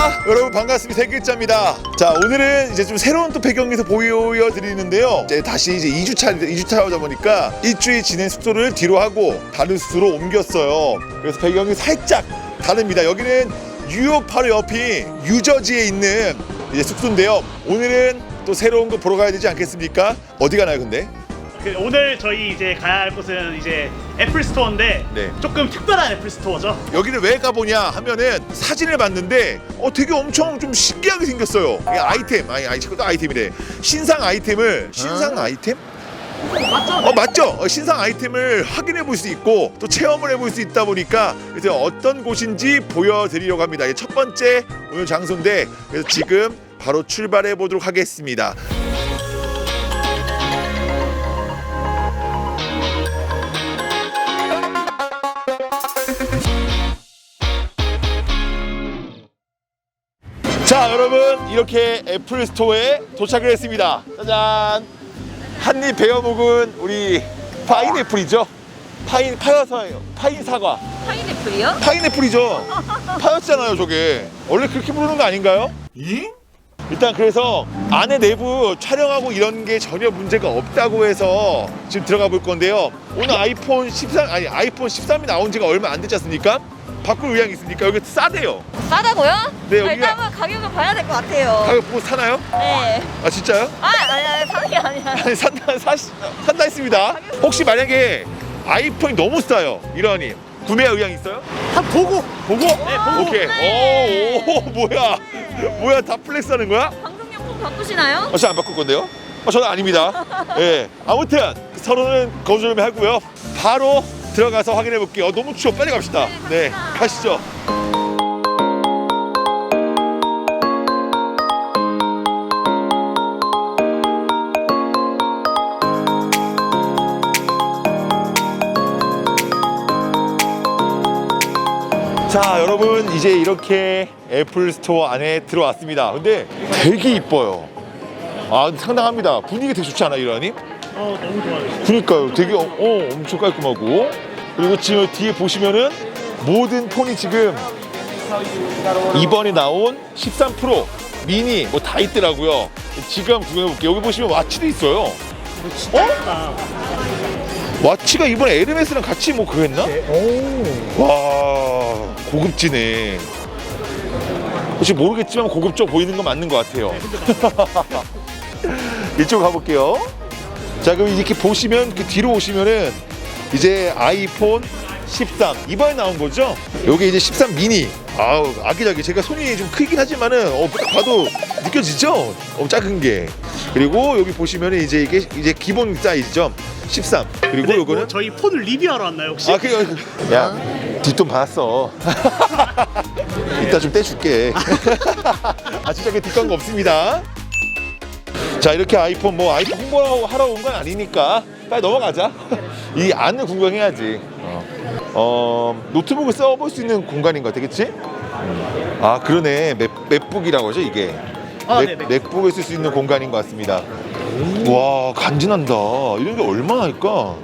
자, 여러분 반갑습니다. 세 글자입니다. 자, 오늘은 이제 좀 새로운 또 배경에서 보여드리는데요. 이제 다시 이제 2주차, 2주차다 보니까 일주일 지낸 숙소를 뒤로 하고 다른 숙소로 옮겼어요. 그래서 배경이 살짝 다릅니다. 여기는 뉴욕 바로 옆이 유저지에 있는 이제 숙소인데요. 오늘은 또 새로운 거 보러 가야 되지 않겠습니까? 어디 가나요, 근데? 그 오늘 저희 이제 가야 할 곳은 이제 애플 스토어인데 네. 조금 특별한 애플 스토어죠. 여기를 왜 가보냐 하면은 사진을 봤는데 어 되게 엄청 좀 신기하게 생겼어요. 이게 아이템 아니 아니 또 아이템이래. 신상 아이템을 신상 아이템? 맞죠? 어 맞죠? 어, 신상 아이템을 확인해 볼 수 있고 또 체험을 해볼 수 있다 보니까 그래서 어떤 곳인지 보여드리려고 합니다. 이게 첫 번째 오늘 장소인데 그래서 지금 바로 출발해 보도록 하겠습니다. 자 여러분 이렇게 애플 스토어에 도착을 했습니다. 짜잔. 한입 베어 먹은 우리 파인애플이죠? 파인 파여서예요. 파인 사과. 파인애플이요? 파인애플이죠? 파였잖아요 저게. 원래 그렇게 부르는 거 아닌가요? 일단 그래서 안에 내부 촬영하고 이런 게 전혀 문제가 없다고 해서 지금 들어가 볼 건데요. 오늘 아이폰 13 아니 아이폰 13이 나온 지가 얼마 안 됐지 않습니까? 바꿀 의향이 있습니까? 여기 싸대요 싸다고요? 네, 아, 여기가- 일단 한번 가격을 봐야 될 것 같아요. 가격 보고 사나요? 네. 아 진짜요? 아, 아니, 아니, 사는 게 아니라. 아니 산다 사, 산다 했습니다. 혹시 만약에 아이폰이 너무 싸요, 이러니 구매 의향 있어요? 한 보고 보고? 네, 보고. 오케이. 오, 오 뭐야? 뭐야 다 플렉스하는 거야? 방송용품 바꾸시나요? 어, 저안 바꿀 건데요? 어, 저는 아닙니다. 예. 아무튼 서로는 거절을 하고요. 바로 들어가서 확인해 볼게요. 어, 너무 추워. 빨리 갑시다. 네, 가시죠. 자 여러분 이제 이렇게 애플 스토어 안에 들어왔습니다 근데 되게 이뻐요 아 상당합니다 분위기 되게 좋지 않아요 이러니? 어 너무 좋아요. 그러니까요. 되게 어, 어, 엄청 깔끔하고. 그리고 지금 뒤에 보시면은 모든 폰이 지금 이번에 나온 13 프로 미니 뭐 다 있더라고요. 지금 구경해 볼게요. 여기 보시면 와치도 있어요. 어? 와치가 이번에 에르메스랑 같이 뭐 그거 했나? 와 고급지네. 혹시 모르겠지만 고급져 보이는 건 맞는 것 같아요. 이쪽 가볼게요 자 그럼 이렇게 보시면 이렇게 뒤로 오시면은 이제 아이폰 13 이번에 나온 거죠? 요게 이제 13 미니. 아우 아기자기. 제가 손이 좀 크긴 하지만은 어딱 봐도 느껴지죠? 어 작은 게. 그리고 여기 보시면은 이제 이게 이제 기본 사이즈죠? 13 그리고 근데 요거는 뭐 저희 폰을 리뷰하러 왔나요 혹시? 아, 그, 야, 뒷돈 받았어. 이따 좀 떼줄게. 아, 진짜 그 뒷광고 없습니다. 자, 이렇게 아이폰 뭐 아이폰 홍보하러 하러 온 건 아니니까 빨리 넘어가자. 이 안을 구경해야지. 어, 어, 노트북을 써볼 수 있는 공간인 것 같아, 그치? 아, 그러네. 맥, 맥북이라고 하죠, 이게. 아, 맥, 네, 맥북. 맥북을 쓸 수 있는 공간인 것 같습니다. 와, 간지난다. 이런 게 얼마나 할까?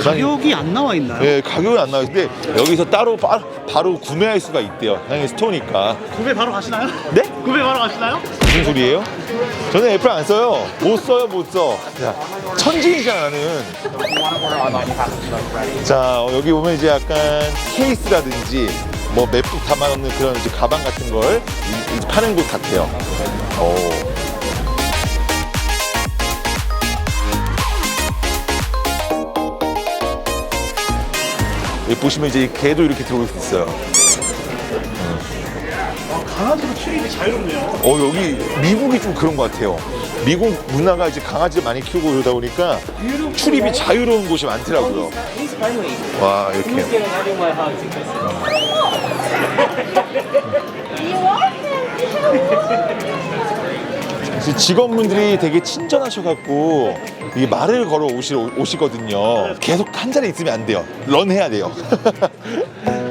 가격이 안 나와 있나요? 예, 가격은 안 나와요. 근데 여기서 따로 바, 바로 구매할 수가 있대요. 당연히 스토어니까. 구매 바로 가시나요? 네? 구매 바로 가시나요? 무슨 소리예요? 저는 애플 안 써요. 못 써요, 못 써. 야, 천진이잖아, 나는. 자, 어, 여기 보면 이제 약간 케이스라든지 뭐 맥북 담아놓는 그런 이제 가방 같은 걸 이- 이 파는 곳 같아요. 오. 여기 보시면 이제 개도 이렇게 들어올 수 있어요. 아, 강아지도 출입이 자유롭네요. 어 여기 미국이 좀 그런 것 같아요. 미국 문화가 이제 강아지를 많이 키우고 그러다 보니까 출입이 자유로운 곳이 많더라고요. 와 이렇게. 그래서 직원분들이 되게 친절하셔갖고 이 말을 걸어 오시, 오시거든요. 계속 한 자리에 있으면 안 돼요. 런 해야 돼요.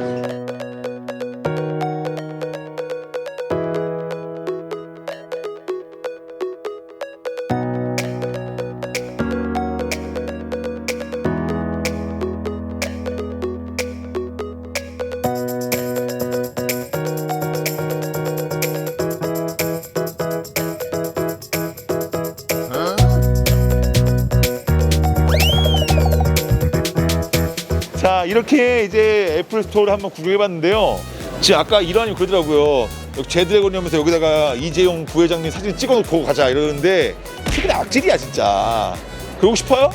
이렇게 이제 애플 스토어를 한번 구경해봤는데요. 지금 아까 이란이 그러더라고요. 여기 제드래곤이 오면서 여기다가 이재용 부회장님 사진 찍어놓고 가자 이러는데 최근에 악질이야 진짜. 그러고 싶어요?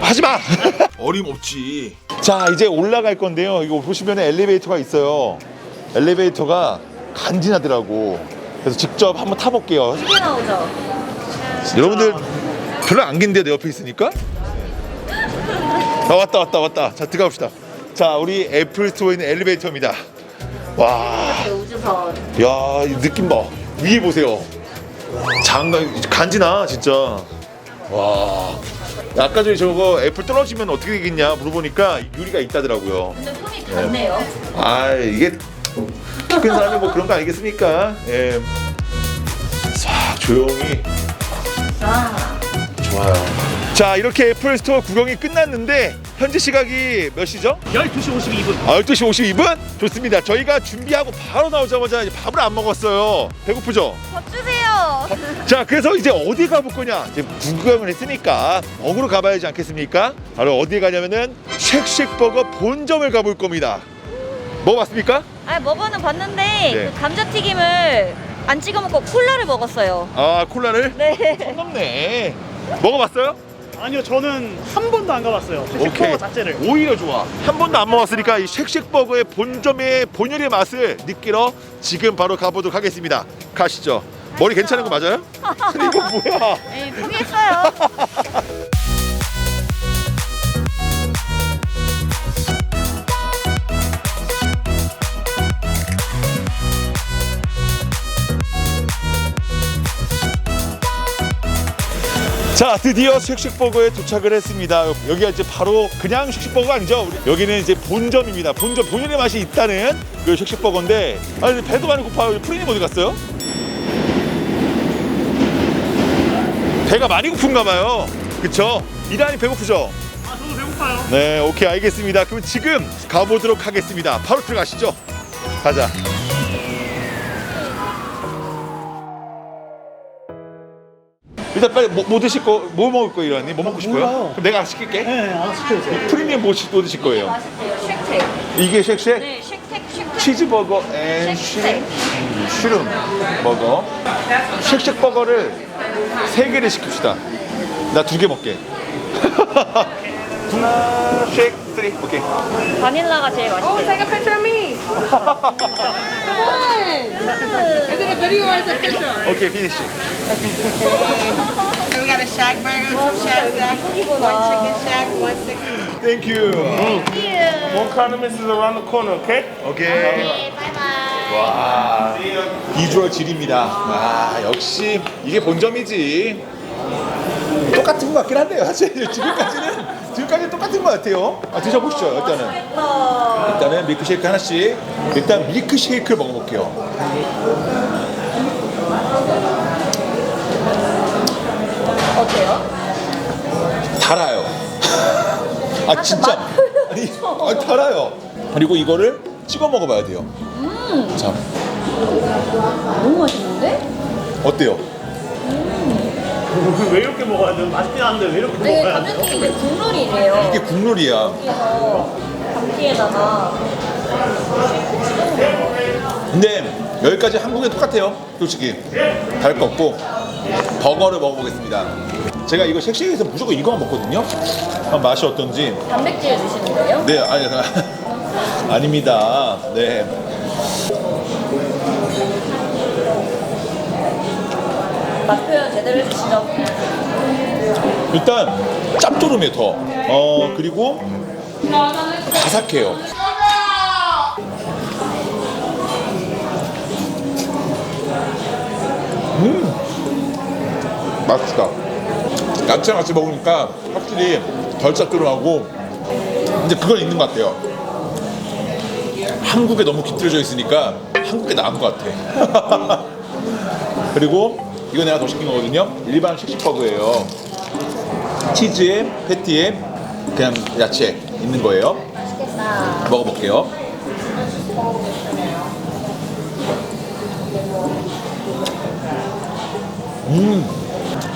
하지 마. 어림없지. 자 이제 올라갈 건데요. 이거 보시면 엘리베이터가 있어요. 엘리베이터가 간지나더라고. 그래서 직접 한번 타볼게요. 이게 나오죠? 여러분들 별로 안 긴데 내 옆에 있으니까. 아 왔다 왔다 왔다. 자 들어갑시다. 자 우리 애플 스토어에 있는 엘리베이터입니다. 와, 이렇게 우주선. 야, 이 느낌 봐. 위에 보세요. 장난 간지나 진짜. 와. 아까 전에 저거 애플 떨어지면 어떻게 되겠냐 물어보니까 유리가 있다더라고요. 근데 손이 닿네요. 아 이게 키큰 사람이 뭐 그런 거 아니겠습니까? 예. 자 조용히 아, 좋아요. 자 이렇게 애플 스토어 구경이 끝났는데 현재 시각이 몇 시죠? 12시 52분. 아, 12시 52분? 좋습니다. 저희가 준비하고 바로 나오자마자 이제 밥을 안 먹었어요. 배고프죠? 밥 주세요. 자 그래서 이제 어디 가볼 거냐? 이제 구경을 했으니까 먹으러 가봐야지 않겠습니까? 바로 어디 가냐면은 쉑쉑버거 본점을 가볼 겁니다. 먹어봤습니까? 아, 먹어는 봤는데 네. 그 감자튀김을 안 찍어 먹고 콜라를 먹었어요. 아 콜라를? 네. 선 넘네. 먹어봤어요? 아니요, 저는 한 번도 안 가봤어요. 쉑쉑버거 자체를. 오히려 좋아. 한 번도 안 먹었으니까 이 쉑쉑버거의 본점의 본연의 맛을 느끼러 지금 바로 가보도록 하겠습니다. 가시죠. 머리 괜찮은 거 맞아요? 근데 이거 뭐야? 에이, 포기했어요. 자 드디어 쉑쉑버거에 도착을 했습니다. 여기가 이제 바로 그냥 쉑쉑버거가 아니죠? 여기는 이제 본점입니다. 본점 본연의 맛이 있다는 그 쉑쉑버거인데 아니 배도 많이 고파요. 프리님 어디 갔어요? 배가 많이 고픈가 봐요. 그쵸? 이란이 배고프죠? 아, 저도 배고파요. 네 오케이 알겠습니다. 그럼 지금 가보도록 하겠습니다. 바로 들어가시죠. 가자 일단 빨리 뭐, 뭐 드실 거, 뭐 먹을 거 이러니? 뭐 먹고 싶어요? 몰라요. 그럼 내가 시킬게 네, 아, 시켜주세요. 프리미엄 뭐, 시- 뭐 드실 거예요? 맛있대요. 쉑쉑. 이게 쉑쉑? 네, 쉑쉑 쉑쉑. 치즈버거 앤 쉑쉑. 슈름 버거 쉑쉑 버거를 세 개를 시킵시다 나 두 개 먹게 하나 쉑 쓰리 오케이 바닐라가 제일 Oh, 맛있대요. take a picture of me. Is it a video or is it a picture? 오케이 피니쉬 So we got a Shack burger from Shack Shack, one chicken shack, one chicken. 땡큐 More condiments is around the corner, okay? 오케이 와 비주얼 질입니다 아 역시 이게 본점이지 똑같은 것 같긴 한데요 사실 지금까지는 지금까지 똑같은 것 같아요. 아, 드셔보시죠 일단은. 일단은 밀크쉐이크 하나씩. 일단 밀크쉐이크를 먹어볼게요. 어때요? 달아요. 아 진짜. 아니 아, 달아요. 그리고 이거를 찍어 먹어봐야 돼요. 자. 너무 맛있는데? 어때요? 왜 이렇게 먹어야 돼요? 맛있긴 한데 왜 이렇게 네, 먹어야 돼요? 감자튀김 이게 국물이래요. 이게 국룰이야. 그래서 감기에다가. 근데 여기까지 한국에 똑같아요 솔직히. 다를 거 없고. 버거를 먹어보겠습니다. 제가 이거 쉑쉑에서 무조건 이거만 먹거든요? 한번 맛이 어떤지. 단백질 주시는 거예요? 네 아니 아닙니다. 네 맛 표현 제대로 해주시죠. 일단 짭조름해 더 어 그리고 바삭해요. 음 맛있다. 야채랑 같이 먹으니까 확실히 덜 짭조름하고 근데 그건 있는 것 같아요. 한국에 너무 깃들여져 있으니까 한국에 나은 것 같아. 그리고 이거 내가 더 시킨 거거든요 일반 쉑쉑버거예요 치즈에 패티에 그냥 야채 있는 거예요 맛있겠다. 먹어볼게요 음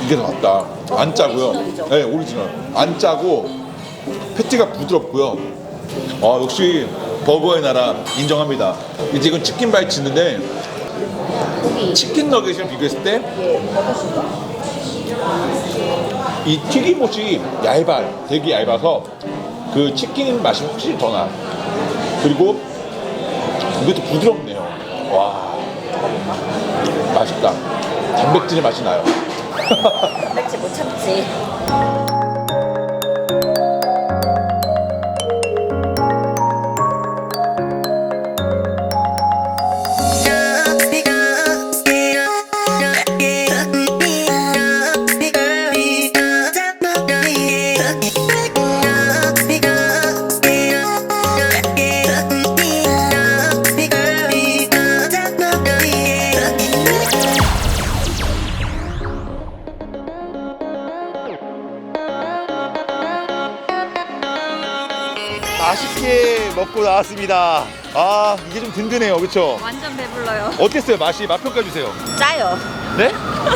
이게 더 낫다 안 짜고요? 네 오리지널 안 짜고 패티가 부드럽고요. 아 역시 버거의 나라 인정합니다. 이제 이건 치킨 바이츠인데 치킨 너겟이랑 비교했을 때 이 튀김옷이 얇아, 되게 얇아서 그 치킨 맛이 확실히 더 나. 그리고 이것도 부드럽네요. 와, 맛있다. 단백질의 맛이 나요. 맥지 못 참지. 맛있게 먹고 나왔습니다. 아 이게 좀 든든해요, 그렇죠? 완전 배불러요. 어땠어요? 맛이 맛 평가 주세요. 짜요. 네?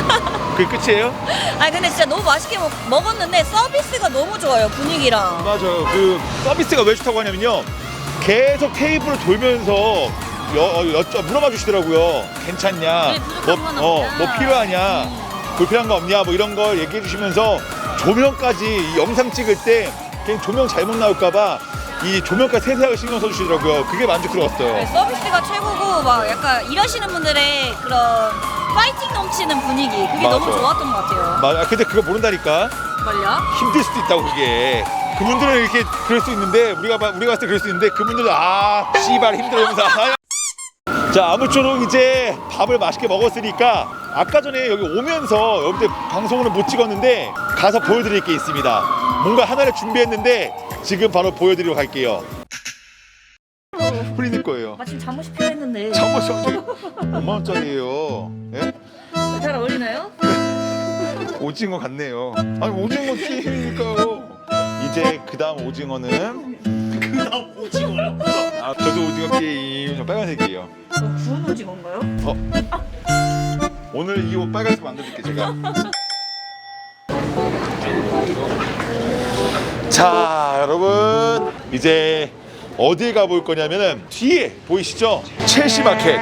그게 끝이에요? 아니 근데 진짜 너무 맛있게 먹, 먹었는데 서비스가 너무 좋아요 분위기랑. 맞아요. 그 서비스가 왜 좋다고 하냐면요. 계속 테이블을 돌면서 여, 어, 여쭤 물어봐 주시더라고요. 괜찮냐? 네, 부족한 건 어, 없냐? 뭐 필요하냐? 불필요한 거 없냐? 뭐 이런 걸 얘기해 주시면서 조명까지 이 영상 찍을 때 그냥 조명 잘못 나올까봐 이 조명까지 세세하게 신경 써주시더라고요. 그게 만족스러웠어요. 네, 서비스가 최고고 막 약간 일하시는 분들의 그런 파이팅 넘치는 분위기 그게 너무 맞아요. 좋았던 것 같아요. 마- 아, 근데 그거 모른다니까. 말야? 힘들 수도 있다고 그게 그분들은 이렇게 그럴 수 있는데 우리가 봐- 우리가 봤을 때 그럴 수 있는데 그분들은 아 씨발 힘들어면서 아. 자 아무쪼록 이제 밥을 맛있게 먹었으니까 아까 전에 여기 오면서 여러분들 방송을 못 찍었는데 가서 보여드릴 게 있습니다 뭔가 하나를 준비했는데 지금 바로 보여드리러 갈게요. 프리님 거예요. 마침 잠옷이 필요했는데. 잠깐만 잠깐만 5만 원짜리예요. 예? 잘 어울리나요? 오징어 같네요. 아니 오징어 게임이니까요. 이제 그 다음 오징어는 그다음 오징어요. 아 저도 오징어 게임 저 빨간색이에요. 구운 오징어인가요? 오늘 이 옷 빨간색 만들어줄게 제가 자 여러분 이제 어디에 가볼 거냐면은 뒤에 보이시죠? 첼시 마켓.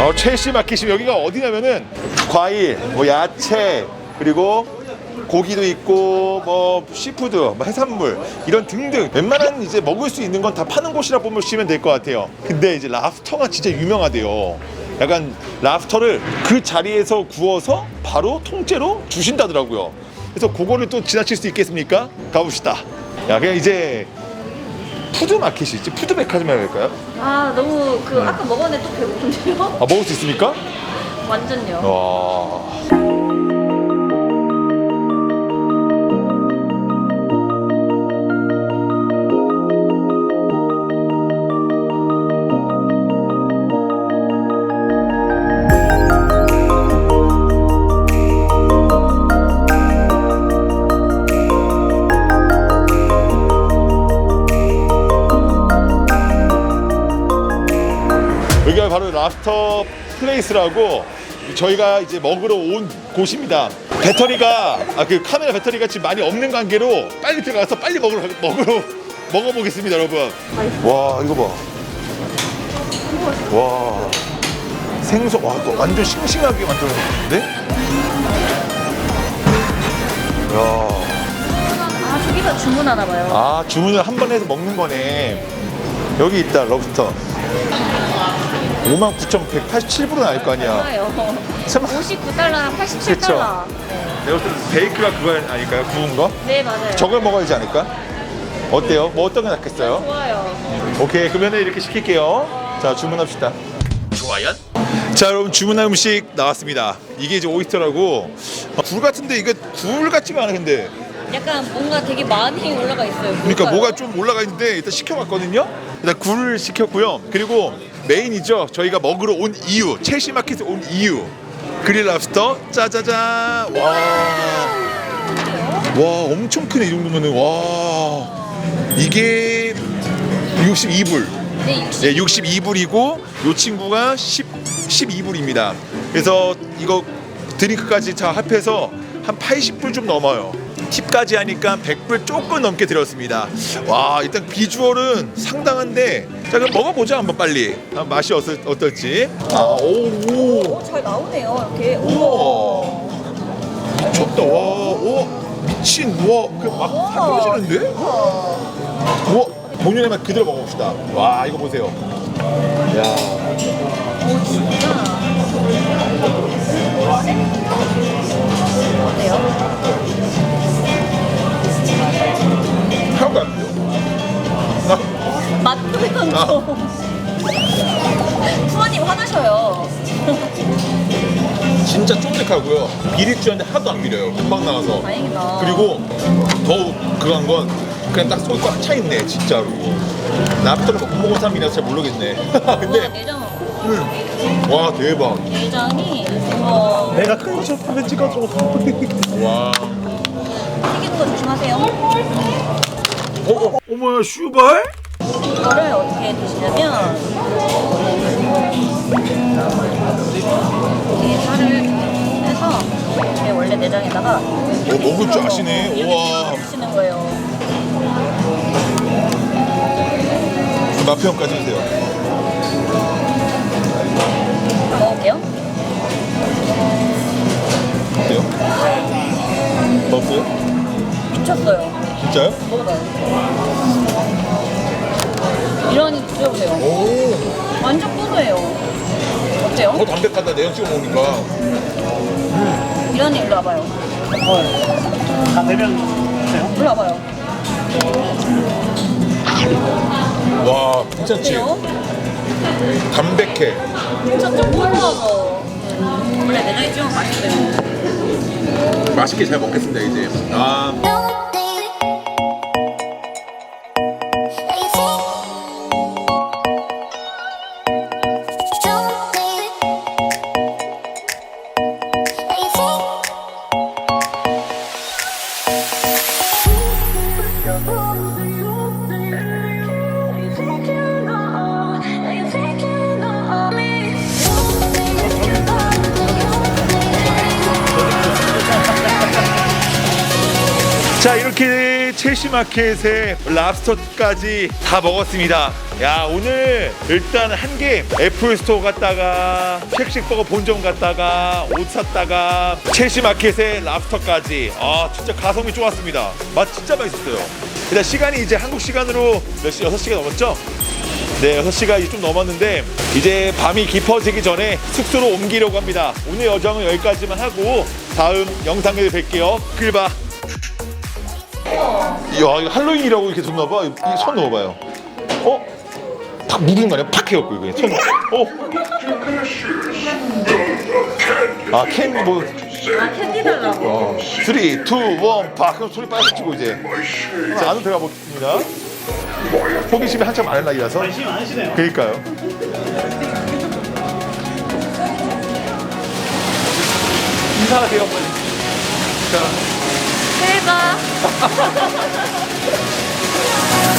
어, 첼시 마켓이 여기가 어디냐면은 과일 뭐 야채 그리고 고기도 있고 뭐 시푸드 뭐 해산물 이런 등등 웬만한 이제 먹을 수 있는 건 다 파는 곳이라 보시면 될 것 같아요. 근데 이제 랍스터가 진짜 유명하대요. 약간 랍스터를 그 자리에서 구워서 바로 통째로 주신다더라고요 그래서 그거를 또 지나칠 수 있겠습니까 가봅시다 야 그냥 이제 푸드 마켓이지 푸드 백화점 해야 될까요? 아 너무 그 아까 먹었는데 또 배고픈데요? 아 먹을 수 있습니까? 완전요. 와 랍스터 플레이스라고 저희가 이제 먹으러 온 곳입니다. 배터리가 아 그 카메라 배터리가 지금 많이 없는 관계로 빨리 들어가서 빨리 먹으러 먹으러 먹어보겠습니다, 여러분. 와 이거 봐. 와 생선 와또 완전 싱싱하게 만들었는데? 야. 아 저기서 주문하나 봐요. 아 주문을 한 번에 해서 먹는 거네 여기 있다 럽스터 59,187불은 알거 아니야. 참 59달러랑 87달러. 내가 볼때 베이크가 그거 아닐까요? 구운 거? 네 맞아요. 저걸 먹어야 지 않을까? 어때요? 뭐 어떤 게 낫겠어요? 좋아요. 오케이 그러면 이렇게 시킬게요 자 주문합시다 좋아요 자 여러분 주문한 음식 나왔습니다 이게 이제 오이스터라고 아, 굴 같은데 이게 굴 같지가 않아 근데 약간 뭔가 되게 많이 올라가 있어요. 그러니까 뭘까요? 뭐가 좀 올라가 있는데 일단 시켜봤거든요. 일단 굴을 시켰고요. 그리고 메인이죠. 저희가 먹으러 온 이유, 첼시 마켓에 온 이유. 그릴 랍스터 짜자잔. 와. 와, 엄청 크네 이 정도면은 와. 이게 62불. 네 60. 네, 62불이고 요 친구가 10 12불입니다. 그래서 이거 드링크까지 다 합해서 한 80불 좀 넘어요. 팁까지 하니까 100불 조금 넘게 들었습니다. 와 일단 비주얼은 상당한데 자 그럼 먹어보자 한번 빨리. 아, 맛이 어떨, 어떨지. 아오. 잘 나오네요. 이렇게. 우와 미쳤다. 와 오. 미친 와그막 살펴지는데? 우와. 본연의 맛 그대로 먹어봅시다. 와 이거 보세요. 야. 오 진짜. 어때요? 하나도 안 돼요 맛 표현도. 부모님 화나셔요. 진짜 쫀득하고요 비릿주한데 하나도 안 비려요 금방 나와서 다행이다. 그리고 더욱 그한 건 그냥 딱 속이 꽉 차 있네 진짜로 나 앞으로 못 먹은 사람이라서 잘 모르겠네 우와, 근데 내장. 와 대박 내장이 어, 내가 큰거좀 화면 찍어줘. 와 튀기는 거 조심하세요. 어, 어머 슈발 이거를 어떻게 드시냐면 이렇게 살을 해서 제 원래 내장에다가 어, 먹을 줄 아시네 이렇게 우와 드시는 거예요. 맛 평가해 주세요 먹을게요. 내장 찍어 먹으니까 이러니 일로 와봐요. 다 되면 돼요? 일로 와봐요. 와 괜찮지? 담백해 진짜 좀 뿌르워서 원래 내장이 좀 맛있어요. 맛있게 잘 먹겠습니다 이제 아 마켓의 랍스터까지 다 먹었습니다 야 오늘 일단 한 개 애플 스토어 갔다가 쉑쉑버거 본점 갔다가 옷 샀다가 첼시마켓의 랍스터까지 아 진짜 가성비 좋았습니다 맛 진짜 맛있었어요 일단 시간이 이제 한국 시간으로 몇 시? 6시가 넘었죠? 네, 6시가 좀 넘었는데 이제 밤이 깊어지기 전에 숙소로 옮기려고 합니다. 오늘 여정은 여기까지만 하고 다음 영상에서 뵐게요. 글바. 이야, 이거 할로윈이라고 이렇게 줬나 봐. 이손 넣어봐요. 어? 탁 묻은 거 아니야? 팍 해갖고 이거 손. 어? 아, 캔 뭐. 아 캔디 달라고. 어. 3, 2, 1, 팍. 그럼 소리 빨리 치고 이제. 자, 안으로 들어가 보겠습니다. 호기심이 한참 많은 나이라서. 관심 많으시네요. 그니까요. 인사하세요, 빨리. 자, 대박.